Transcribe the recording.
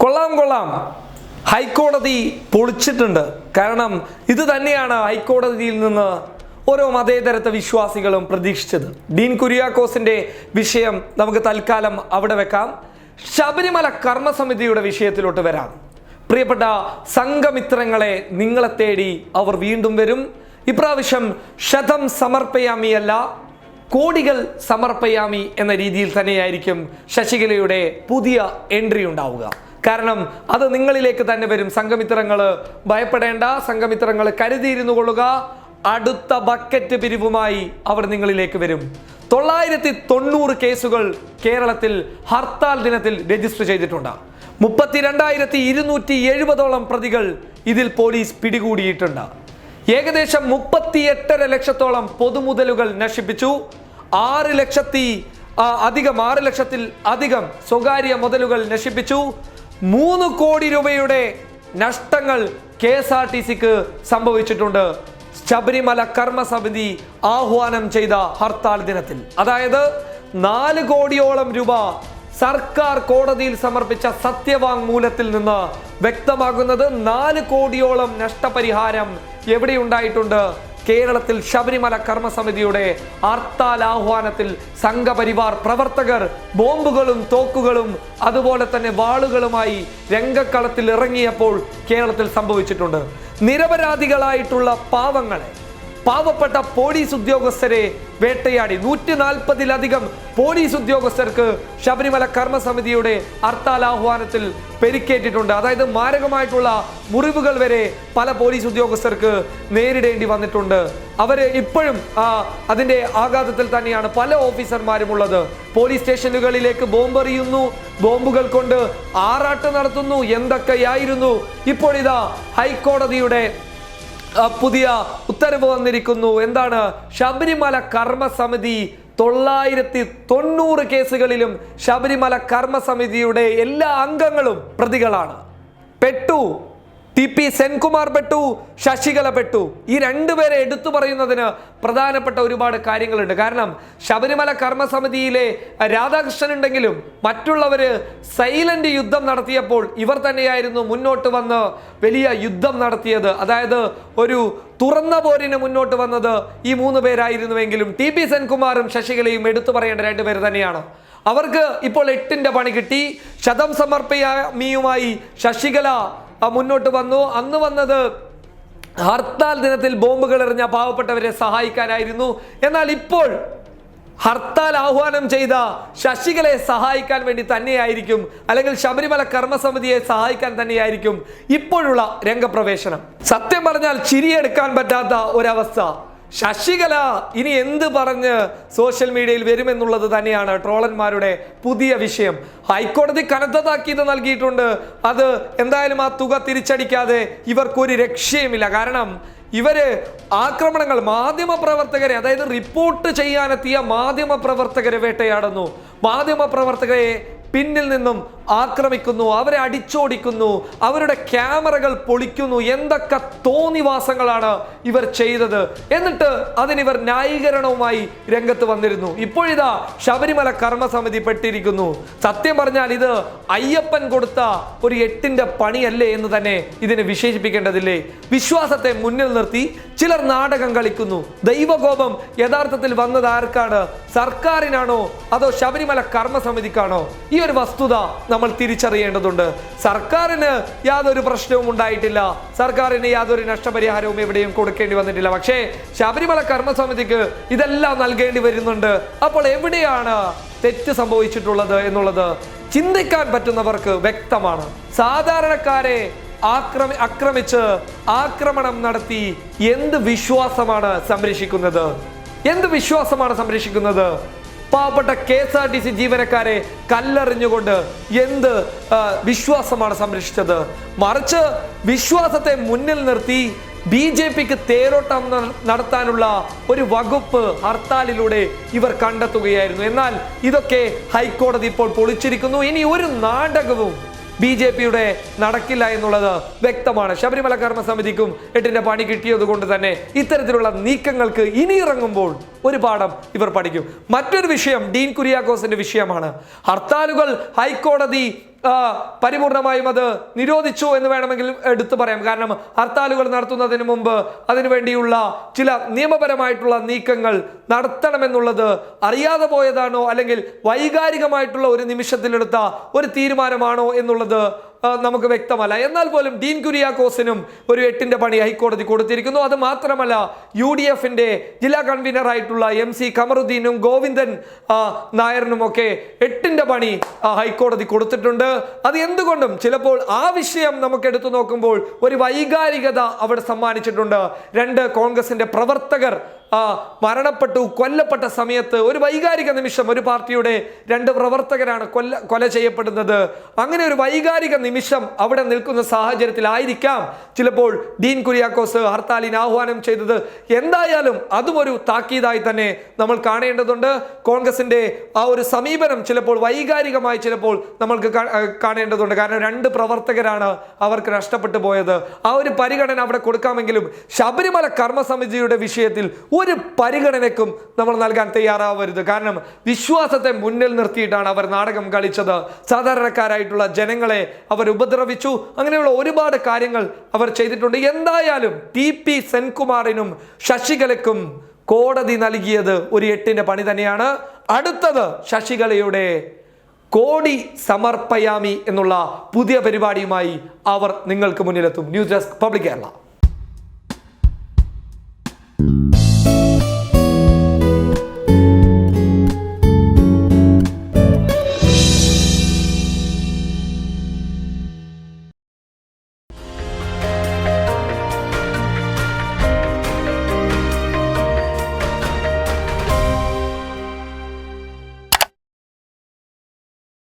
കൊള്ളാം കൊള്ളാം. ഹൈക്കോടതി പൊളിച്ചിട്ടുണ്ട്. കാരണം ഇത് തന്നെയാണ് ഹൈക്കോടതിയിൽ നിന്ന് ഓരോ മതേതരത്വ വിശ്വാസികളും പ്രതീക്ഷിച്ചത്. ഡീൻ കുര്യാക്കോസിന്റെ വിഷയം നമുക്ക് തൽക്കാലം അവിടെ വെക്കാം. ശബരിമല കർമ്മസമിതിയുടെ വിഷയത്തിലോട്ട് വരാം. പ്രിയപ്പെട്ട സംഘമിത്രങ്ങളെ നിങ്ങളെ തേടി അവർ വീണ്ടും വരും. ഇപ്രാവശ്യം ശതം സമർപ്പയാമിയല്ല കോടികൾ സമർപ്പയാമി എന്ന രീതിയിൽ തന്നെയായിരിക്കും ശശികലയുടെ പുതിയ എൻട്രി ഉണ്ടാവുക. കാരണം അത് നിങ്ങളിലേക്ക് തന്നെ വരും. സംഘമിത്രങ്ങൾ ഭയപ്പെടേണ്ട. സംഘമിത്രങ്ങൾ കരുതിയിരുന്നു കൊള്ളുക. അടുത്ത ബക്കറ്റ് പിരിവുമായി അവർ നിങ്ങളിലേക്ക് വരും. തൊള്ളായിരത്തി തൊണ്ണൂറ് കേസുകൾ കേരളത്തിൽ ഹർത്താൽ ദിനത്തിൽ രജിസ്റ്റർ ചെയ്തിട്ടുണ്ട്. മുപ്പത്തിരണ്ടായിരത്തി ഇരുന്നൂറ്റി എഴുപതോളം പ്രതികൾ ഇതിൽ പോലീസ് പിടികൂടിയിട്ടുണ്ട്. ഏകദേശം മുപ്പത്തി എട്ടര ലക്ഷത്തോളം പൊതുമുതലുകൾ നശിപ്പിച്ചു. ആറ് ലക്ഷത്തി അധികം ആറ് ലക്ഷത്തിൽ അധികം സ്വകാര്യ മുതലുകൾ നശിപ്പിച്ചു. മൂന്ന് കോടി രൂപയുടെ നഷ്ടങ്ങൾ കെ എസ് ആർ ടി സിക്ക് സംഭവിച്ചിട്ടുണ്ട്. ശബരിമല കർമ്മസമിതി ആഹ്വാനം ചെയ്ത ഹർത്താൽ ദിനത്തിൽ. അതായത് നാല് കോടിയോളം രൂപ സർക്കാർ കോടതിയിൽ സമർപ്പിച്ച സത്യവാങ്മൂലത്തിൽ നിന്ന് വ്യക്തമാകുന്നത് നാല് കോടിയോളം നഷ്ടപരിഹാരം എവിടെയുണ്ടായിട്ടുണ്ട്? കേരളത്തിൽ ശബരിമല കർമ്മസമിതിയുടെ ആഹ്വാനത്തിൽ സംഘപരിവാർ പ്രവർത്തകർ ബോംബുകളും തോക്കുകളും അതുപോലെ തന്നെ വാളുകളുമായി രംഗക്കളത്തിൽ ഇറങ്ങിയപ്പോൾ കേരളത്തിൽ സംഭവിച്ചിട്ടുണ്ട്. നിരപരാധികളായിട്ടുള്ള പാവങ്ങളെ പാവപ്പെട്ട പോലീസ് ഉദ്യോഗസ്ഥരെ വേട്ടയാടി നൂറ്റി നാൽപ്പതിലധികം പോലീസ് ഉദ്യോഗസ്ഥർക്ക് ശബരിമല കർമ്മസമിതിയുടെ ഹർത്താൽ ആഹ്വാനത്തിൽ പരിക്കേറ്റിട്ടുണ്ട്. അതായത് മാരകമായിട്ടുള്ള മുറിവുകൾ വരെ പല പോലീസ് ഉദ്യോഗസ്ഥർക്ക് നേരിടേണ്ടി വന്നിട്ടുണ്ട്. അവർ ഇപ്പോഴും അതിന്റെ ആഘാതത്തിൽ തന്നെയാണ് പല ഓഫീസർമാരും ഉള്ളത് പോലീസ് സ്റ്റേഷനുകളിലേക്ക് ബോംബെറിയുന്നു. ബോംബുകൾ കൊണ്ട് ആറാട്ട് നടത്തുന്നു. എന്തൊക്കെയായിരുന്നു? ഇപ്പോഴിതാ ഹൈക്കോടതിയുടെ പുതിയ ഉത്തരവ് വന്നിരിക്കുന്നു. എന്താണ്? ശബരിമല കർമ്മസമിതി തൊള്ളായിരത്തി തൊണ്ണൂറ് കേസുകളിലും ശബരിമല കർമ്മസമിതിയുടെ എല്ലാ അംഗങ്ങളും പ്രതികളാണ്. പെട്ടു. ടി പി സെൻകുമാർ പെട്ടു ശശികല പെട്ടു. ഈ രണ്ടുപേരെ എടുത്തു പറയുന്നതിന് പ്രധാനപ്പെട്ട ഒരുപാട് കാര്യങ്ങളുണ്ട്. കാരണം ശബരിമല കർമ്മസമിതിയിലെ രാധാകൃഷ്ണൻ ഉണ്ടെങ്കിലും മറ്റുള്ളവര് സൈലന്റ് യുദ്ധം നടത്തിയപ്പോൾ ഇവർ തന്നെയായിരുന്നു മുന്നോട്ട് വന്ന് വലിയ യുദ്ധം നടത്തിയത്. അതായത് ഒരു തുറന്ന പോരിന് മുന്നോട്ട് വന്നത് ഈ മൂന്ന് പേരായിരുന്നുവെങ്കിലും ടി പി സെൻകുമാറും ശശികലയും എടുത്തു പറയേണ്ട രണ്ടുപേര് തന്നെയാണ്. അവർക്ക് ഇപ്പോൾ എട്ടിന്റെ പണി കിട്ടി. ശതം സമർപ്പയാമിയുമായി ശശികല മുന്നോട്ട് വന്നു. അന്ന് വന്നത് ഹർത്താൽ ദിനത്തിൽ ബോംബുകൾ എറിഞ്ഞ പാവപ്പെട്ടവരെ സഹായിക്കാനായിരുന്നു. എന്നാൽ ഇപ്പോൾ ഹർത്താൽ ആഹ്വാനം ചെയ്ത ശശികലയെ സഹായിക്കാൻ വേണ്ടി തന്നെയായിരിക്കും. അല്ലെങ്കിൽ ശബരിമല കർമ്മസമിതിയെ സഹായിക്കാൻ തന്നെയായിരിക്കും ഇപ്പോഴുള്ള രംഗപ്രവേശനം. സത്യം പറഞ്ഞാൽ ചിരിയെടുക്കാൻ പറ്റാത്ത ഒരവസ്ഥ. ശശികല ഇനി എന്ത് പറഞ്ഞ് സോഷ്യൽ മീഡിയയിൽ വരുമെന്നുള്ളത് തന്നെയാണ് ട്രോളന്മാരുടെ പുതിയ വിഷയം. ഹൈക്കോടതി കനത്ത താക്കീത് നൽകിയിട്ടുണ്ട്. അത് എന്തായാലും ആ തുക തിരിച്ചടിക്കാതെ ഇവർക്കൊരു രക്ഷയുമില്ല. കാരണം ഇവർ ആക്രമണങ്ങൾ മാധ്യമ പ്രവർത്തകരെ അതായത് റിപ്പോർട്ട് ചെയ്യാനെത്തിയ മാധ്യമ പ്രവർത്തകരെ വേട്ടയാടുന്നു. മാധ്യമ പ്രവർത്തകരെ പിന്നിൽ നിന്നും ആക്രമിക്കുന്നു അവരെ അടിച്ചോടിക്കുന്നു അവരുടെ ക്യാമറകൾ പൊളിക്കുന്നു. എന്തൊക്കെ തോന്നിവാസങ്ങളാണ് ഇവർ ചെയ്തത്. എന്നിട്ട് അതിനിവർ ന്യായീകരണവുമായി രംഗത്ത് വന്നിരുന്നു. ഇപ്പോഴിതാ ശബരിമല കർമ്മസമിതി പെട്ടിരിക്കുന്നു. സത്യം പറഞ്ഞാൽ ഇത് അയ്യപ്പൻ കൊടുത്ത ഒരു എട്ടിന്റെ പണിയല്ലേ എന്ന് തന്നെ ഇതിനെ വിശേഷിപ്പിക്കേണ്ടതില്ലേ? വിശ്വാസത്തെ മുന്നിൽ നിർത്തി ചിലർ നാടകം കളിക്കുന്നു. ദൈവകോപം യഥാർത്ഥത്തിൽ വന്നത് ആർക്കാണ്? സർക്കാരിനാണോ? അതോ ശബരിമല കർമ്മസമിതിക്കാണോ? ഈ ഒരു വസ്തുത നമ്മൾ തിരിച്ചറിയേണ്ടതുണ്ട്. സർക്കാരിന് യാതൊരു പ്രശ്നവും ഉണ്ടായിട്ടില്ല. സർക്കാരിന് യാതൊരു നഷ്ടപരിഹാരവും എവിടെയും കൊടുക്കേണ്ടി വന്നിട്ടില്ല. പക്ഷേ ശബരിമല കർമ്മസമിതിക്ക് ഇതെല്ലാം നൽകേണ്ടി വരുന്നുണ്ട്. അപ്പോൾ എവിടെയാണ് തെറ്റ് സംഭവിച്ചിട്ടുള്ളത് എന്നുള്ളത് ചിന്തിക്കാൻ പറ്റുന്നവർക്ക് വ്യക്തമാണ്. സാധാരണക്കാരെ ആക്രമി ആക്രമിച്ച് ആക്രമണം നടത്തി എന്ത് വിശ്വാസമാണ് സംരക്ഷിക്കുന്നത്? എന്ത് വിശ്വാസമാണ് സംരക്ഷിക്കുന്നത്? പാവപ്പെട്ട K S R T C ജീവനക്കാരെ കല്ലെറിഞ്ഞുകൊണ്ട് എന്ത് വിശ്വാസമാണ് സംരക്ഷിച്ചത്? മറിച്ച് വിശ്വാസത്തെ മുന്നിൽ നിർത്തി ബി ജെ പിക്ക് തേരോട്ടം നടത്താനുള്ള ഒരു വകുപ്പ് ഹർത്താലിലൂടെ ഇവർ കണ്ടെത്തുകയായിരുന്നു. എന്നാൽ ഇതൊക്കെ ഹൈക്കോടതി ഇപ്പോൾ പൊളിച്ചിരിക്കുന്നു. ഇനി ഒരു നാടകവും ബി ജെ പിയുടെ നടക്കില്ല എന്നുള്ളത് വ്യക്തമാണ്. ശബരിമല കർമ്മസമിതിക്കും എട്ടിന്റെ പണി കിട്ടിയത് കൊണ്ട് തന്നെ ഇത്തരത്തിലുള്ള നീക്കങ്ങൾക്ക് ഇനി ഇറങ്ങുമ്പോൾ ഒരു പാഠം ഇവർ പഠിക്കും. മറ്റൊരു വിഷയം ഡീൻ കുര്യാക്കോസിന്റെ വിഷയമാണ്. ഹർത്താലുകൾ ഹൈക്കോടതി പരിപൂർണമായും അത് നിരോധിച്ചു എന്ന് വേണമെങ്കിൽ എടുത്തു പറയാം. കാരണം ഹർത്താലുകൾ നടത്തുന്നതിന് മുമ്പ് അതിനുവേണ്ടിയുള്ള ചില നിയമപരമായിട്ടുള്ള നീക്കങ്ങൾ നടത്തണമെന്നുള്ളത് അറിയാതെ പോയതാണോ അല്ലെങ്കിൽ വൈകാരികമായിട്ടുള്ള ഒരു നിമിഷത്തിലെടുത്ത ഒരു തീരുമാനമാണോ എന്നുള്ളത് നമുക്ക് വ്യക്തമല്ല. എന്നാൽ പോലും ഡീൻ കുര്യാക്കോസിനും ഒരു എട്ടിന്റെ പണി ഹൈക്കോടതി കൊടുത്തിരിക്കുന്നു. അത് മാത്രമല്ല യു ഡി എഫിന്റെ ജില്ലാ കൺവീനർ ആയിട്ടുള്ള എം സി കമറുദ്ദീനും ഗോവിന്ദൻ നായരനും നായറിനും ഒക്കെ എട്ടിന്റെ പണി ഹൈക്കോടതി കൊടുത്തിട്ടുണ്ട്. അത് എന്തുകൊണ്ടും ചിലപ്പോൾ ആ വിഷയം നമുക്ക് എടുത്തു നോക്കുമ്പോൾ ഒരു വൈകാരികത അവിടെ സമ്മാനിച്ചിട്ടുണ്ട്. രണ്ട് കോൺഗ്രസിന്റെ പ്രവർത്തകർ മരണപ്പെട്ടു കൊല്ലപ്പെട്ട സമയത്ത് ഒരു വൈകാരിക നിമിഷം ഒരു പാർട്ടിയുടെ രണ്ട് പ്രവർത്തകരാണ് കൊല്ല കൊല ചെയ്യപ്പെടുന്നത്. അങ്ങനെ ഒരു വൈകാരിക നിമിഷം അവിടെ നിൽക്കുന്ന സാഹചര്യത്തിലായിരിക്കാം ചിലപ്പോൾ ഡീൻ കുര്യാക്കോസ് ഹർത്താലിന് ആഹ്വാനം ചെയ്തത്. എന്തായാലും അതും ഒരു താക്കീതായി തന്നെ നമ്മൾ കാണേണ്ടതുണ്ട്. കോൺഗ്രസിന്റെ ആ ഒരു സമീപനം ചിലപ്പോൾ വൈകാരികമായി ചിലപ്പോൾ നമ്മൾക്ക് കാണേണ്ടതുണ്ട്. കാരണം രണ്ട് പ്രവർത്തകരാണ് അവർക്ക് നഷ്ടപ്പെട്ടു പോയത്. ആ ഒരു പരിഗണന അവിടെ കൊടുക്കാമെങ്കിലും ശബരിമല കർമ്മസമിതിയുടെ വിഷയത്തിൽ ഒരു പരിഗണനയ്ക്കും നമ്മൾ നൽകാൻ തയ്യാറാവരുത്. കാരണം വിശ്വാസത്തെ മുന്നിൽ നിർത്തിയിട്ടാണ് അവർ നാടകം കളിച്ചത്. സാധാരണക്കാരായിട്ടുള്ള ജനങ്ങളെ അവർ ഉപദ്രവിച്ചു. അങ്ങനെയുള്ള ഒരുപാട് കാര്യങ്ങൾ അവർ ചെയ്തിട്ടുണ്ട്. എന്തായാലും ടി പി സെൻകുമാറിനും ശശികലയ്ക്കും കോടതി നൽകിയത് ഒരു എട്ടിന്റെ പണി തന്നെയാണ്. അടുത്തത് ശശികലയുടെ കോടി സമർപ്പയാമി എന്നുള്ള പുതിയ പരിപാടിയുമായി അവർ നിങ്ങൾക്ക് മുന്നിലെത്തും. News desk public Kerala.